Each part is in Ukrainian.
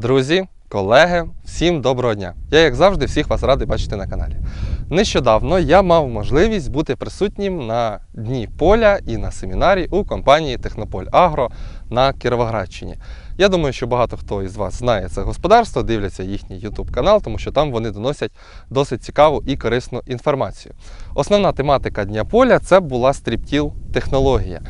Друзі, колеги, всім доброго дня! Я, як завжди, всіх вас радий бачити на каналі. Нещодавно я мав можливість бути присутнім на дні поля і на семінарі у компанії Технополь Агро на Кіровоградщині. Я думаю, що багато хто із вас знає це господарство, дивляться їхній YouTube канал, тому що там вони доносять досить цікаву і корисну інформацію. Основна тематика Дня поля це була стріптіл технологія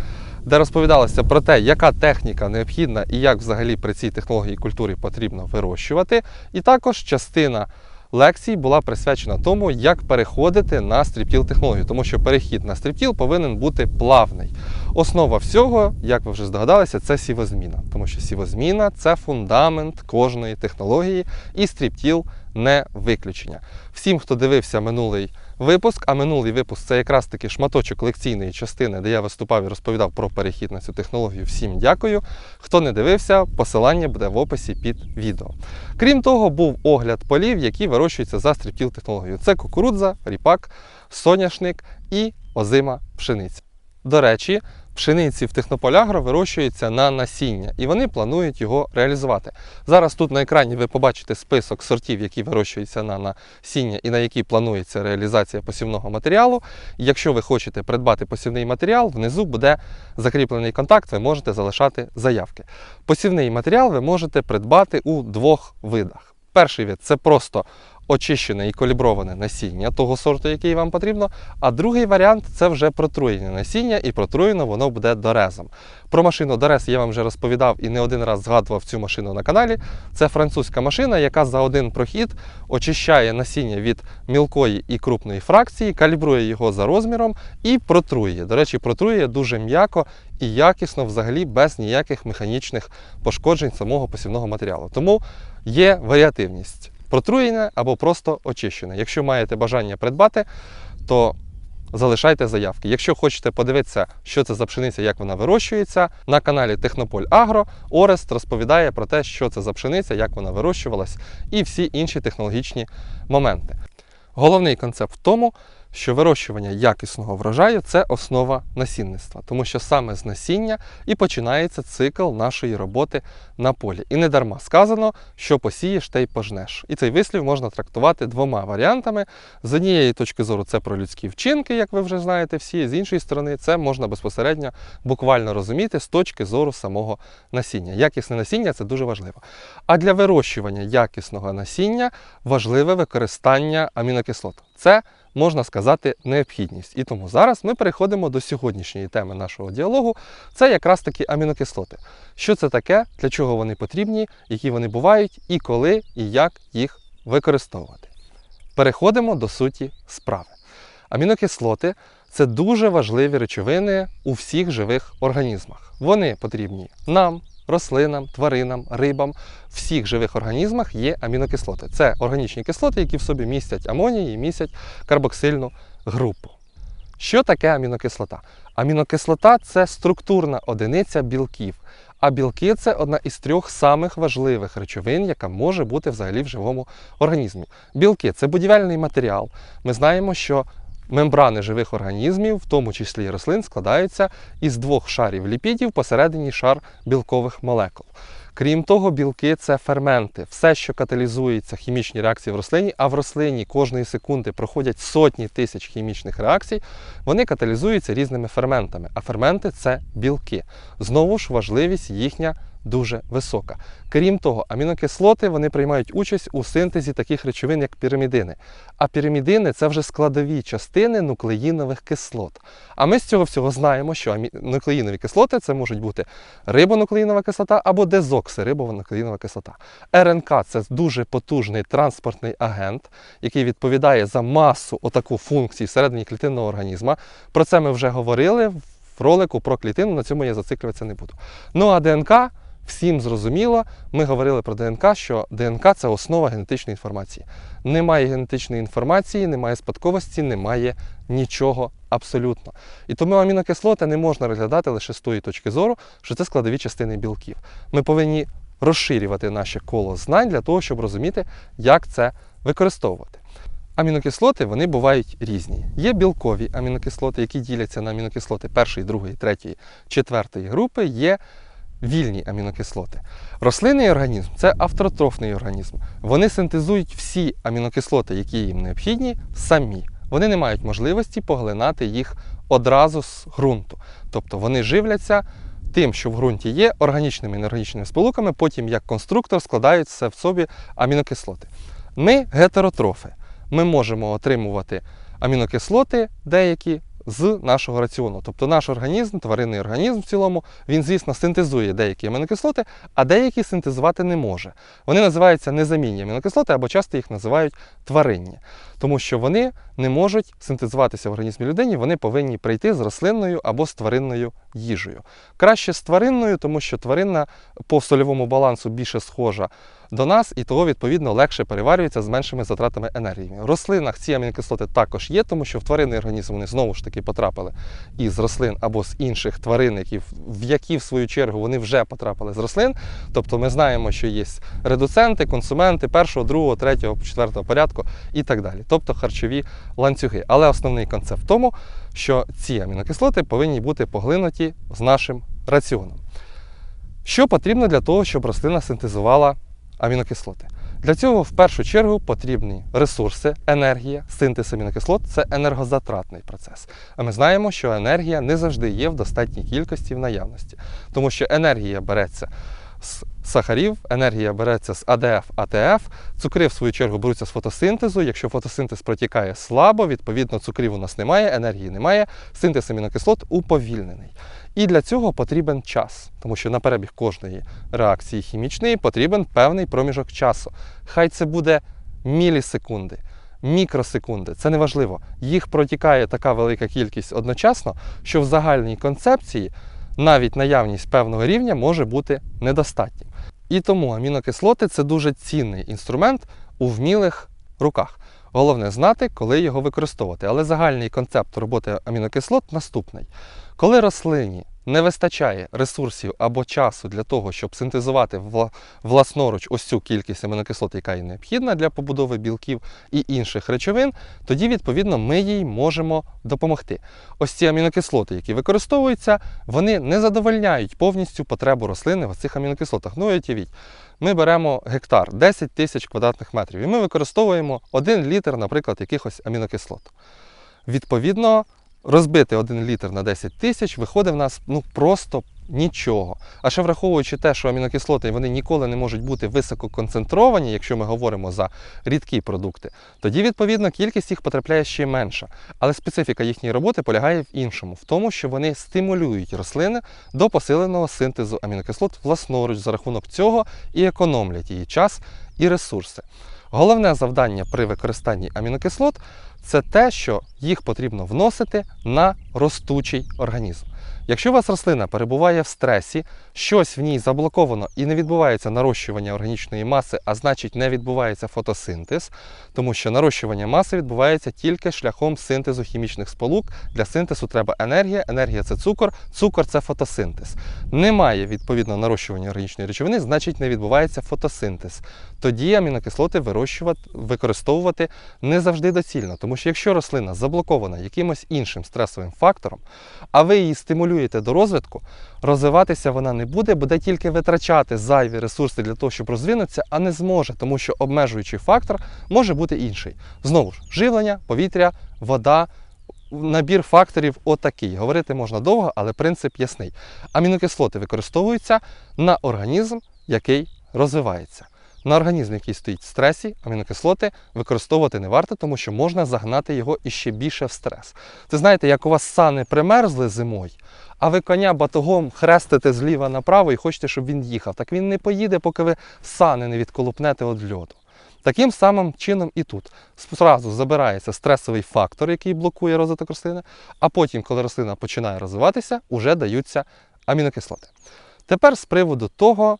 де розповідалося про те, яка техніка необхідна і як взагалі при цій технології культури потрібно вирощувати. І також частина лекцій була присвячена тому, як переходити на стріптіл технологію, тому що перехід на стріптіл повинен бути плавний. Основа всього, як ви вже здогадалися, це сівозміна, тому що сівозміна це фундамент кожної технології, і стріптіл не виключення. Всім, хто дивився минулий випуск, а минулий випуск це якраз таки шматочок лекційної частини, де я виступав і розповідав про перехід на цю технологію. Всім дякую. Хто не дивився, посилання буде в описі під відео. Крім того, був огляд полів, які вирощуються за стріптіл технологією. Це кукурудза, ріпак, соняшник і озима пшениця. До речі, пшениці в Технополягро вирощуються на насіння, і вони планують його реалізувати. Зараз тут на екрані ви побачите список сортів, які вирощуються на насіння і на які планується реалізація посівного матеріалу. Якщо ви хочете придбати посівний матеріал, внизу буде закріплений контакт, ви можете залишати заявки. Посівний матеріал ви можете придбати у двох видах. Перший вид це просто очищене і каліброване насіння того сорту, який вам потрібно. А другий варіант це вже протруєне насіння, і протруєно воно буде дорезом. Про машину Дорез я вам вже розповідав і не один раз згадував цю машину на каналі. Це французька машина, яка за один прохід очищає насіння від мілкої і крупної фракції, калібрує його за розміром і протрує. До речі, протрує дуже м'яко і якісно, взагалі без ніяких механічних пошкоджень самого посівного матеріалу. Тому є варіативність протруєне або просто очищене. Якщо маєте бажання придбати, то залишайте заявки. Якщо хочете подивитися, що це за пшениця, як вона вирощується, на каналі Технополь Агро Орест розповідає про те, що це за пшениця, як вона вирощувалась, і всі інші технологічні моменти. Головний концепт в тому, що вирощування якісного врожаю це основа насінництва, тому що саме з насіння і починається цикл нашої роботи на полі. І не дарма сказано, що посієш те й пожнеш. І цей вислів можна трактувати двома варіантами. З однієї точки зору, це про людські вчинки, як ви вже знаєте всі, з іншої сторони, це можна безпосередньо буквально розуміти з точки зору самого насіння. Якісне насіння це дуже важливо. А для вирощування якісного насіння важливе використання амінокислот. Це можна сказати, необхідність. І тому зараз ми переходимо до сьогоднішньої теми нашого діалогу. Це якраз таки амінокислоти. Що це таке, для чого вони потрібні, які вони бувають, і коли і як їх використовувати. Переходимо до суті справи. Амінокислоти це дуже важливі речовини у всіх живих організмах. Вони потрібні нам, рослинам, тваринам, рибам, всіх живих організмах є амінокислоти. Це органічні кислоти, які в собі містять амонії і містять карбоксильну групу. Що таке амінокислота? Амінокислота це структурна одиниця білків. А білки це одна із трьох самих важливих речовин, яка може бути взагалі в живому організмі. Білки це будівельний матеріал. Ми знаємо, що Мембрани живих організмів, в тому числі рослин, складаються із двох шарів ліпідів посередині шар білкових молекул. Крім того, білки це ферменти, все, що каталізується хімічні реакції в рослині, а в рослині кожної секунди проходять сотні тисяч хімічних реакцій, вони каталізуються різними ферментами. А ферменти це білки. Знову ж важливість їхня дуже висока. Крім того, амінокислоти вони приймають участь у синтезі таких речовин, як пірамідини. А пірамідини це вже складові частини нуклеїнових кислот. А ми з цього всього знаємо, що нуклеїнові кислоти це можуть бути рибонуклеїнова кислота або дезоксирибонуклеїнова кислота. РНК це дуже потужний транспортний агент, який відповідає за масу отаку функцій всередині клітинного організму. Про це ми вже говорили в ролику про клітину, на цьому я зациклюватися не буду. Ну а ДНК всім зрозуміло, ми говорили про ДНК, що ДНК це основа генетичної інформації. Немає генетичної інформації, немає спадковості, немає нічого абсолютно. І тому амінокислоти не можна розглядати лише з тої точки зору, що це складові частини білків. Ми повинні розширювати наше коло знань для того, щоб розуміти, як це використовувати. Амінокислоти вони бувають різні. Є білкові амінокислоти, які діляться на амінокислоти першої, другої, третьої, четвертої групи. Є вільні амінокислоти. Рослинний організм це автотрофний організм. Вони синтезують всі амінокислоти, які їм необхідні, самі. Вони не мають можливості поглинати їх одразу з ґрунту. Тобто вони живляться тим, що в ґрунті є, органічними і неорганічними сполуками, потім як конструктор складають все в собі амінокислоти. Ми гетеротрофи. Ми можемо отримувати амінокислоти деякі з нашого раціону. Тобто наш організм, тваринний організм в цілому, він, звісно, синтезує деякі амінокислоти, а деякі синтезувати не може. Вони називаються незамінні амінокислоти або часто їх називають тваринні, тому що вони не можуть синтезуватися в організмі людині, вони повинні прийти з рослинною або з тваринною їжею. Краще з тваринною, тому що тваринна по сольовому балансу більше схожа до нас і того, відповідно, легше переварюється з меншими затратами енергії. В рослинах ці амінокислоти також є, тому що в тваринний організм вони знову ж таки потрапили із рослин або з інших тварин, в які в свою чергу вони вже потрапили з рослин. Тобто ми знаємо, що є редуценти, консументи першого, другого, третього, четвертого порядку і так далі. Тобто харчові ланцюги. Але основний концепт в тому, що ці амінокислоти повинні бути поглинуті з нашим раціоном. Що потрібно для того, щоб рослина синтезувала амінокислоти? Для цього в першу чергу потрібні ресурси, енергія, синтез амінокислот це енергозатратний процес. А ми знаємо, що енергія не завжди є в достатній кількості в наявності, тому що енергія береться з сахарів, енергія береться з АДФ, АТФ, цукри, в свою чергу, беруться з фотосинтезу. Якщо фотосинтез протікає слабо, відповідно цукрів у нас немає, енергії немає, синтез амінокислот уповільнений. І для цього потрібен час, тому що на перебіг кожної реакції хімічної потрібен певний проміжок часу. Хай це буде мілісекунди, мікросекунди, це не важливо. Їх протікає така велика кількість одночасно, що в загальній концепції навіть наявність певного рівня може бути недостатнім. І тому амінокислоти це дуже цінний інструмент у вмілих руках. Головне знати, коли його використовувати. Але загальний концепт роботи амінокислот наступний. Коли рослині не вистачає ресурсів або часу для того, щоб синтезувати власноруч ось цю кількість амінокислот, яка їй необхідна для побудови білків і інших речовин, тоді, відповідно, ми їй можемо допомогти. Ось ці амінокислоти, які використовуються, вони не задовольняють повністю потребу рослини в цих амінокислотах. Ну, уявіть, ми беремо гектар 10 тисяч квадратних метрів, і ми використовуємо 1 літр, наприклад, якихось амінокислот. Відповідно, розбити 1 літр на 10 тисяч виходить в нас ну, просто нічого. А ще враховуючи те, що амінокислоти вони ніколи не можуть бути висококонцентровані, якщо ми говоримо за рідкі продукти, тоді, відповідно, кількість їх потрапляє ще менша. Але специфіка їхньої роботи полягає в іншому, в тому, що вони стимулюють рослини до посиленого синтезу амінокислот власноруч за рахунок цього і економлять її час і ресурси. Головне завдання при використанні амінокислот це те, що їх потрібно вносити на ростучий організм. Якщо у вас рослина перебуває в стресі, щось в ній заблоковано і не відбувається нарощування органічної маси, а значить не відбувається фотосинтез, тому що нарощування маси відбувається тільки шляхом синтезу хімічних сполук. Для синтезу треба енергія, енергія це цукор, цукор це фотосинтез. Немає відповідно нарощування органічної речовини, значить не відбувається фотосинтез. Тоді амінокислоти використовувати не завжди доцільно, тому що якщо рослина заблокована якимось іншим стресовим фактором, а ви її стимулюєте до розвитку, розвиватися вона не буде, буде тільки витрачати зайві ресурси для того, щоб розвинутися, а не зможе, тому що обмежуючий фактор може бути інший. Знову ж, живлення, повітря, вода. Набір факторів отакий. Говорити можна довго, але принцип ясний. Амінокислоти використовуються на організм, який розвивається. На організм, який стоїть в стресі, амінокислоти використовувати не варто, тому що можна загнати його іще більше в стрес. Це знаєте, як у вас сани примерзли зимою, а ви коня батогом хрестите зліва направо і хочете, щоб він їхав. Так він не поїде, поки ви сани не відколупнете від льоду. Таким самим чином і тут. Зразу забирається стресовий фактор, який блокує розвиток рослини, а потім, коли рослина починає розвиватися, вже даються амінокислоти. Тепер з приводу того,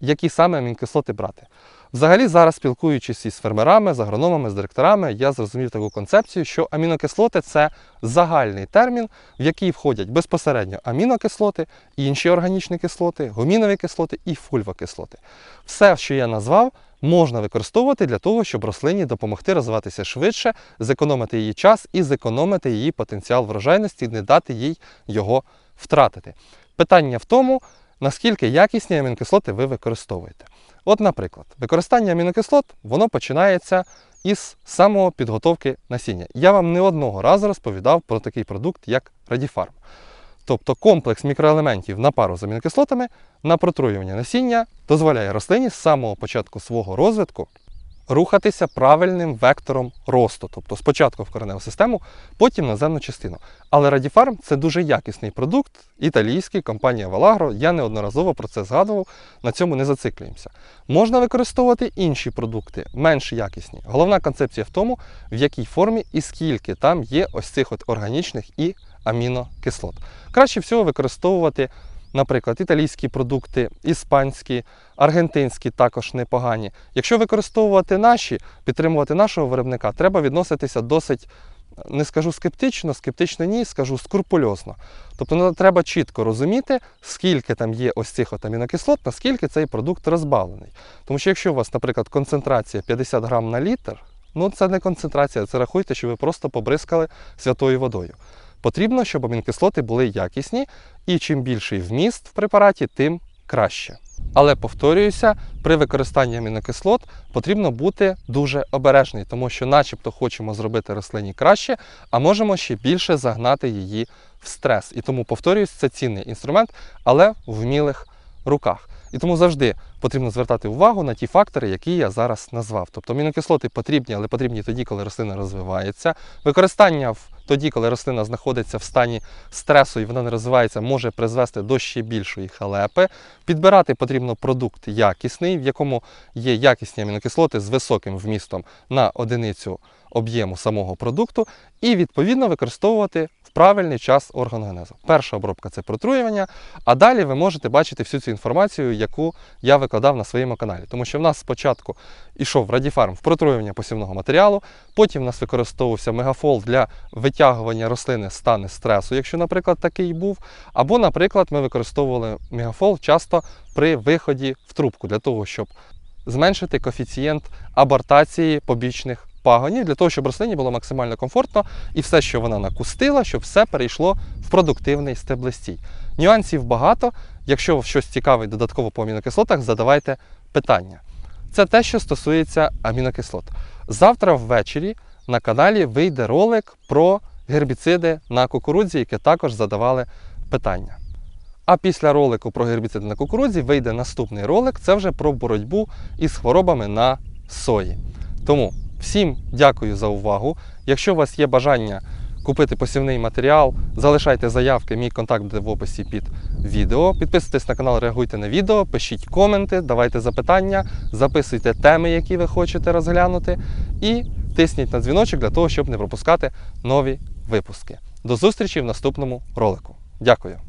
які саме амінокислоти брати. Взагалі, зараз спілкуючись із фермерами, з агрономами, з директорами, я зрозумів таку концепцію, що амінокислоти це загальний термін, в який входять безпосередньо амінокислоти, інші органічні кислоти, гумінові кислоти і фульвокислоти. Все, що я назвав, можна використовувати для того, щоб рослині допомогти розвиватися швидше, зекономити її час і зекономити її потенціал врожайності, не дати їй його втратити. Питання в тому, наскільки якісні амінокислоти ви використовуєте. От, наприклад, використання амінокислот воно починається із самого підготовки насіння. Я вам не одного разу розповідав про такий продукт, як Радіфарм. Тобто комплекс мікроелементів на пару з амінокислотами на протруювання насіння дозволяє рослині з самого початку свого розвитку рухатися правильним вектором росту, тобто спочатку в кореневу систему, потім на земну частину. Але Радіфарм це дуже якісний продукт, італійський, компанія Vaлагro. Я неодноразово про це згадував, на цьому не зациклюємося. Можна використовувати інші продукти, менш якісні. Головна концепція в тому, в якій формі і скільки там є ось цих от органічних і амінокислот. Краще всього використовувати, наприклад, італійські продукти, іспанські, аргентинські також непогані. Якщо використовувати наші, підтримувати нашого виробника, треба відноситися досить. Не скажу скептично, скептично ні, скажу скрупульозно. Тобто ну, треба чітко розуміти, скільки там є ось цих от амінокислот, наскільки цей продукт розбавлений. Тому що якщо у вас, наприклад, концентрація 50 грам на літр, ну це не концентрація, це рахуйте, що ви просто побризкали святою водою. Потрібно, щоб амінокислоти були якісні, і чим більший вміст в препараті, тим краще. Але повторююся, при використанні амінокислот потрібно бути дуже обережний, тому що, начебто, хочемо зробити рослині краще, а можемо ще більше загнати її в стрес. І тому повторююсь, це цінний інструмент, але в вмілих руках. І тому завжди потрібно звертати увагу на ті фактори, які я зараз назвав. Тобто амінокислоти потрібні, але потрібні тоді, коли рослина розвивається. Використання в тоді, коли рослина знаходиться в стані стресу і вона не розвивається, може призвести до ще більшої халепи. Підбирати потрібно продукт якісний, в якому є якісні амінокислоти з високим вмістом на одиницю об'єму самого продукту, і відповідно використовувати правильний час органогенезу. Перша обробка це протруювання, а далі ви можете бачити всю цю інформацію, яку я викладав на своєму каналі. Тому що в нас спочатку йшов Радіфарм в протруювання посівного матеріалу, потім в нас використовувався мегафол для витягування рослини з стани стресу, якщо, наприклад, такий був. Або, наприклад, ми використовували мегафол часто при виході в трубку для того, щоб зменшити коефіцієнт абортації побічних пагонів, для того, щоб рослині було максимально комфортно і все, що вона накустила, щоб все перейшло в продуктивний стеблистій. Нюансів багато. Якщо щось цікавить додатково по амінокислотах, задавайте питання. Це те, що стосується амінокислот. Завтра ввечері на каналі вийде ролик про гербіциди на кукурудзі, які також задавали питання. А після ролику про гербіциди на кукурудзі вийде наступний ролик. Це вже про боротьбу із хворобами на сої. Тому всім дякую за увагу. Якщо у вас є бажання купити посівний матеріал, залишайте заявки, мій контакт буде в описі під відео. Підписуйтесь на канал, реагуйте на відео, пишіть коменти, давайте запитання, записуйте теми, які ви хочете розглянути, і тисніть на дзвіночок для того, щоб не пропускати нові випуски. До зустрічі в наступному ролику. Дякую!